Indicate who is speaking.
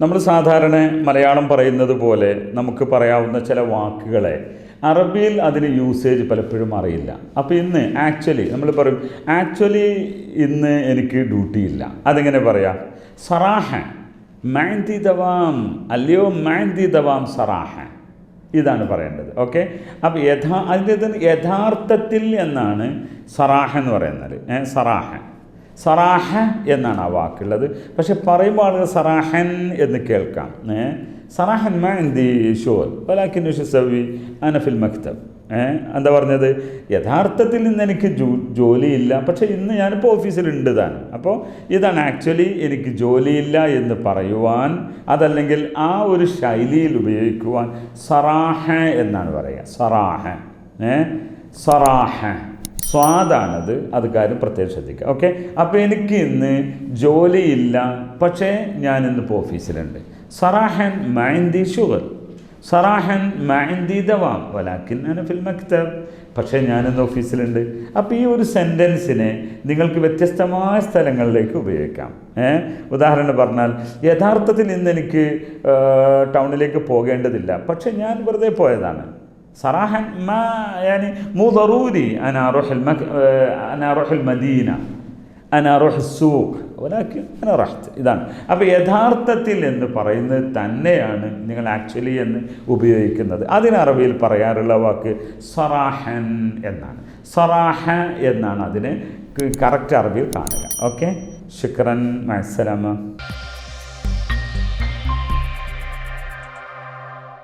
Speaker 1: നമ്മൾ സാധാരണ മലയാളം പറയുന്നത് പോലെ നമുക്ക് പറയാവുന്ന ചില വാക്കുകളെ അറബിയിൽ അതിന് യൂസേജ് പലപ്പോഴും അറിയില്ല. അപ്പോൾ ഇന്ന് ആക്ച്വലി നമ്മൾ പറയും ആക്ച്വലി ഇന്ന് എനിക്ക് ഡ്യൂട്ടി ഇല്ല. അതെങ്ങനെ പറയാം? സറാഹ മാൻതി ദവാം അല്ലയോ മാൻതി ദവാം സറാഹ. ഇതാണ് പറയേണ്ടത് ഓക്കെ അപ്പോൾ യഥാ അതിന്റെ യഥാർത്ഥത്തിൽ എന്നാണ് സറാഹ എന്ന് പറയുന്നത് സറാഹ. സറാഹ എന്നാണ് ആ വാക്കുള്ളത്. പക്ഷെ പറയുമ്പോൾ ആളുകൾ സറാഹൻ എന്ന് കേൾക്കാം. ഏ? സറാഹൻ മാ എന്തി ഷോൽ വലാക്കിൻ സവി അനഫിൽ മക്തബ്. എന്താ പറഞ്ഞത്? യഥാർത്ഥത്തിൽ ഇന്ന് എനിക്ക് ജോ ജോലിയില്ല. പക്ഷേ ഇന്ന് ഞാനിപ്പോൾ ഓഫീസിലുണ്ട് താനും അപ്പോൾ ഇതാണ് ആക്ച്വലി എനിക്ക് ജോലിയില്ല എന്ന് പറയുവാൻ അതല്ലെങ്കിൽ ആ ഒരു ശൈലിയിൽ ഉപയോഗിക്കുവാൻ സറാഹ എന്നാണ് പറയുക. സറാഹ. ഏ? സറാഹ. സ്വാദാണത്. അത് കാര്യം പ്രത്യേകം ശ്രദ്ധിക്കുക. ഓക്കെ അപ്പോൾ എനിക്ക് ഇന്ന് ജോലിയില്ല. പക്ഷേ ഞാൻ ഇന്നിപ്പോൾ ഓഫീസിലുണ്ട്. സറാഹൻ മൈന്തി ഷുഗർ. സറാഹൻ മൈന്തി ദവാം. വലാക്കിൻ ഫിൽ മക്തബ്. പക്ഷേ ഞാനിന്ന് ഓഫീസിലുണ്ട്. അപ്പോൾ ഈ ഒരു സെന്റൻസിനെ നിങ്ങൾക്ക് വ്യത്യസ്തമായ സ്ഥലങ്ങളിലേക്ക് ഉപയോഗിക്കാം. ഉദാഹരണം പറഞ്ഞാൽ യഥാർത്ഥത്തിൽ ഇന്ന് എനിക്ക് ടൗണിലേക്ക് പോകേണ്ടതില്ല. പക്ഷേ ഞാൻ വെറുതെ പോയതാണ്. صراحة ما يعني مو ضروري أنا أروح المك... أنا أروح المدينة أنا أروح السوق ولكن أنا رحت ഇതാണ് അപ്പോൾ യഥാർത്ഥത്തിൽ എന്ന് പറയുന്നത് തന്നെയാണ് നിങ്ങൾ ആക്ച്വലി എന്ന് ഉപയോഗിക്കുന്നത് അതിന് അറബിയിൽ പറയാറുള്ള വാക്ക് സറാഹൻ എന്നാണ് സറാഹ എന്നാണ് അതിന് കറക്റ്റ് അറബിയിൽ കാണുക ഓക്കെ ശുക്രൻ മത്സലമ